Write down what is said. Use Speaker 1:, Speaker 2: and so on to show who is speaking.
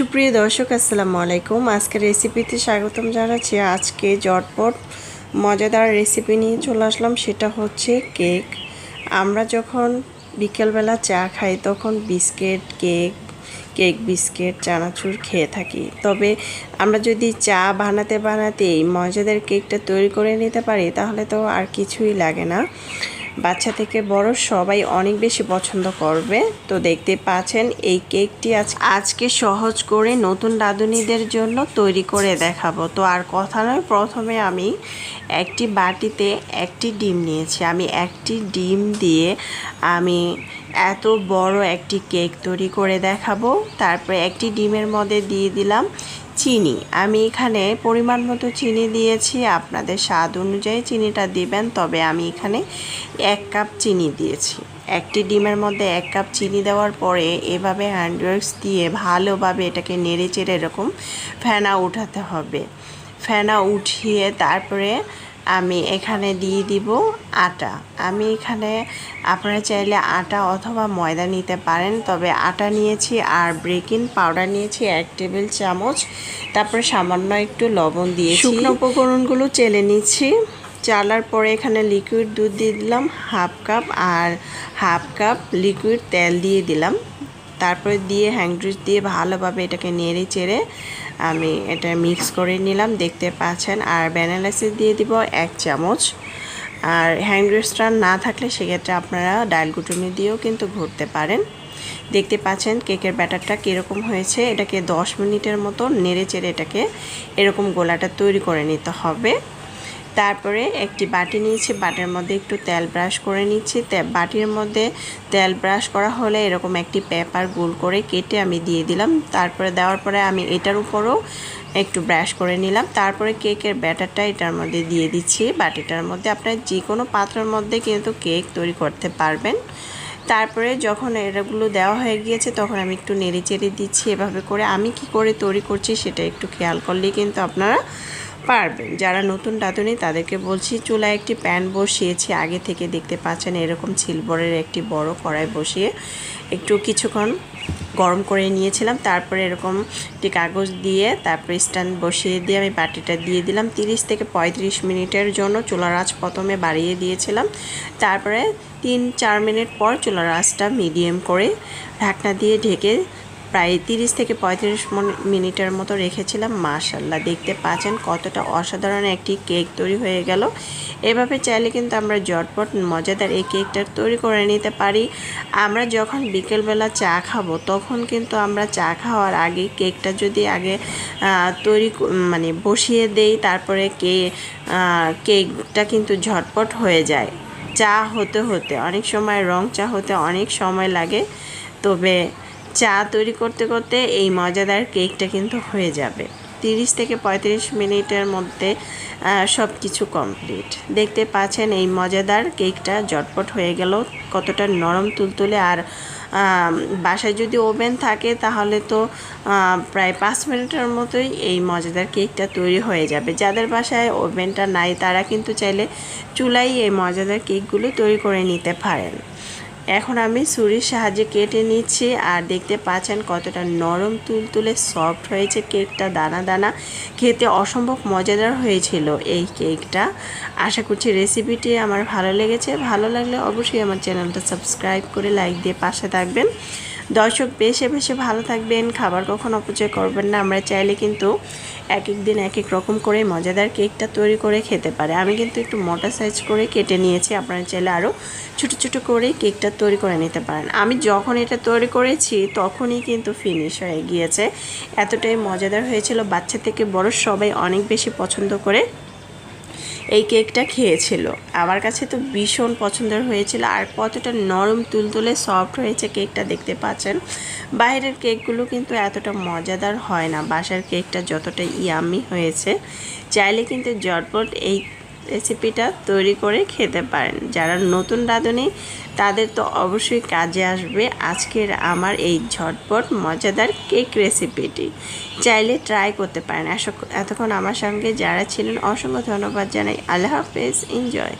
Speaker 1: সুপ্রিয় দর্শক, আসসালামু আলাইকুম। আজকে রেসিপিতে স্বাগতম জানাচ্ছি। আজকে জটপট মজাদার রেসিপি নিয়ে চলে আসলাম, সেটা হচ্ছে কেক আমরা যখন বিকেলবেলা চা খাই, তখন বিস্কিট কেক কেক বিস্কিট চানাচুর খেয়ে থাকি। তবে আমরা যদি চা বানাতে বানাতে এই মজাদার কেকটা তৈরি করে নিতে পারি, তাহলে তো আর কিছুই লাগে না। বাচ্চা থেকে বড় সবাই অনেক বেশি পছন্দ করবে। তো দেখতে পাচ্ছেন এই কেকটি আজ আজকে সহজ করে নতুন রাঁধুনিদের জন্য তৈরি করে দেখাবো। তো আর কথা নয়, প্রথমে আমি একটি বাটিতে একটি ডিম নিয়েছি। আমি একটি ডিম দিয়ে আমি এত বড় একটি কেক তৈরি করে দেখাবো। তারপরে একটি ডিমের মধ্যে দিয়ে দিলাম চিনি। আমি এখানে পরিমাণ মতো চিনি দিয়েছি, আপনাদের স্বাদ অনুযায়ী চিনিটা দিবেন, তবে আমি এখানে এক কাপ চিনি দিয়েছি। একটি ডিমের মধ্যে এক কাপ চিনি দেওয়ার পরে এভাবে হ্যান্ডওয়ার্কস দিয়ে ভালোভাবে এটাকে নেড়ে চেড়ে এরকম ফেনা উঠাতে হবে। ফেনা উঠিয়ে তারপরে আমি এখানে দিয়ে দিব আটা। আমি এখানে আপনারা চাইলে আটা অথবা ময়দা নিতে পারেন তবে আটা নিয়েছি আর ব্রেকিং পাউডার নিয়েছি এক টেবিল চামচ। তারপরে সামান্য একটু লবণ দিয়ে শুকনো উপকরণগুলো চেলে নিচ্ছি। চালার পরে এখানে লিকুইড দুধ দিয়ে দিলাম হাফ কাপ আর হাফ কাপ লিকুইড তেল দিয়ে দিলাম। তারপরে দিয়ে হ্যাংড্রিচ দিয়ে ভালোভাবে এটাকে নেড়ে চেড়ে আমি এটা মিক্স করে নিলাম, দেখতে পাচ্ছেন। আর ব্যানালাইসিস দিয়ে দিব এক চামচ। আর হ্যাংড্রিচটা না থাকলে সেক্ষেত্রে আপনারা ডাল গুটুমি দিয়েও কিন্তু ঘুরতে পারেন। দেখতে পাচ্ছেন কেকের ব্যাটারটা কীরকম হয়েছে। এটাকে দশ মিনিটের মতো নেড়ে চেড়ে এটাকে এরকম গোলাটা তৈরি করে নিতে হবে। তারপরে একটি বাটি নিয়েছি, বাটির মধ্যে একটু তেল ব্রাশ করে নিচ্ছি। বাটির মধ্যে তেল ব্রাশ করা হলে এরকম একটি পেপার গোল করে কেটে আমি দিয়ে দিলাম। তারপরে দেওয়ার পরে আমি এটার উপরও একটু ব্রাশ করে নিলাম। তারপরে কেকের ব্যাটারটা এটার মধ্যে দিয়ে দিচ্ছি। বাটিটার মধ্যে আপনার যে কোনো পাত্রের মধ্যে কিন্তু কেক তৈরি করতে পারবেন। তারপরে যখন এগুলো দেওয়া হয়ে গিয়েছে, তখন আমি একটু নেড়ে চেড়ে দিচ্ছি। এভাবে করে আমি কি করে তৈরি করছি সেটা একটু খেয়াল করলেই কিন্তু আপনারা পারবেন। যারা নতুন রাঁধুনি তাদেরকে বলছি, চুলায় একটি প্যান বসিয়েছি। আগে থেকে দেখতে পাচ্ছেন এরকম সিলভারের একটি বড় কড়াই বসিয়ে একটু কিছুক্ষণ গরম করে নিয়েছিলাম। তারপরে এরকম একটি কাগজ দিয়ে, তারপরে স্ট্যান্ড বসিয়ে দিয়ে আমি বাটিটা দিয়ে দিলাম। 30 থেকে 35 মিনিটের জন্য চুলার আঁচ প্রথমে বাড়িয়ে দিয়েছিলাম। তারপরে তিন চার মিনিট পর চুলার আঁচটা মিডিয়াম করে ঢাকনা দিয়ে ঢেকে প্রায় তিরিশ থেকে পঁয়ত্রিশ মিনিটের মতো রেখেছিলাম মাশাল্লাহ দেখতে পাচ্ছেন কতটা অসাধারণ একটি কেক তৈরি হয়ে গেল। এভাবে চাইলে কিন্তু আমরা জটপট মজাদার এই কেকটা তৈরি করে নিতে পারি। আমরা যখন বিকেলবেলা চা খাব, তখন কিন্তু আমরা চা খাওয়ার আগে কেকটা যদি আগে তৈরি মানে বসিয়ে দেই, তারপরে কে কেকটা কিন্তু ঝটপট হয়ে যায়। চা হতে হতে, অনেক সময় রং চা হতে অনেক সময় লাগে। তবে চা তৈরি করতে করতে এই মজাদার কেকটা কিন্তু হয়ে যাবে। তিরিশ থেকে পঁয়ত্রিশ মিনিটের মধ্যে সব কিছু কমপ্লিট। দেখতে পাচ্ছেন এই মজাদার কেকটা জটপট হয়ে গেল, কতটা নরম তুলতুলে। আর বাসায় যদি ওভেন থাকে, তাহলে তো প্রায় পাঁচ মিনিটের মতোই এই মজাদার কেকটা তৈরি হয়ে যাবে। যাদের বাসায় ওভেনটা নাই, তারা কিন্তু চাইলে চুলাই এই মজাদার কেকগুলো তৈরি করে নিতে পারেন। এখন আমি ছুরির সাহায্যে কেটে নিচ্ছি আর দেখতে পাচ্ছেন কতটা নরম তুলতুলে সফট হয়েছে কেকটা, দানা দানা। খেতে অসম্ভব মজাদার হয়েছিল এই কেকটা। আশা করছি রেসিপিটি আমার ভালো লেগেছে। ভালো লাগলে অবশ্যই আমার চ্যানেলটা সাবস্ক্রাইব করে লাইক দিয়ে পাশে থাকবেন। দর্শক বেশি বেশি ভালো থাকবেন। খাবার কখন অপচয় করবেন না। আমরা চাইলে কিন্তু এক এক দিন এক এক রকম করে মজাদার কেকটা তৈরি করে খেতে পারে। আমি কিন্তু একটু মোটা সাইজ করে কেটে নিয়েছি, আপনারা চাইলে আরও ছোটো ছোটো করে কেকটা তৈরি করে নিতে পারেন। আমি যখন এটা তৈরি করেছি, তখনই কিন্তু ফিনিশ হয়ে গিয়েছে। এতটাই মজাদার হয়েছিল। বাচ্চা থেকে বড় সবাই অনেক বেশি পছন্দ করে এই কেকটা খেয়েছিল। আমার কাছে তো ভীষণ পছন্দের হয়েছিল আর কতটা নরম তুলতুলে সফট হয়েছে কেকটা দেখতে পাচ্ছেন। বাইরের কেকগুলো কিন্তু এতটা মজাদার হয় না। বাসার কেকটা যতটা ইয়ামি হয়েছে। চাইলে কিন্তু জটপট এই রেসিপিটা তৈরি করে খেতে পারেন। যারা নতুন রাঁধুনি, তাদের তো অবশ্যই কাজে আসবে আজকের আমার এই ঝটপট, মজাদার কেক রেসিপিটি। চাইলে ট্রাই করতে পারেন। এতক্ষণ আমার সঙ্গে যারা ছিলেন, অসংখ্য ধন্যবাদ জানাই। আল্লাহ হাফেজ। এনজয়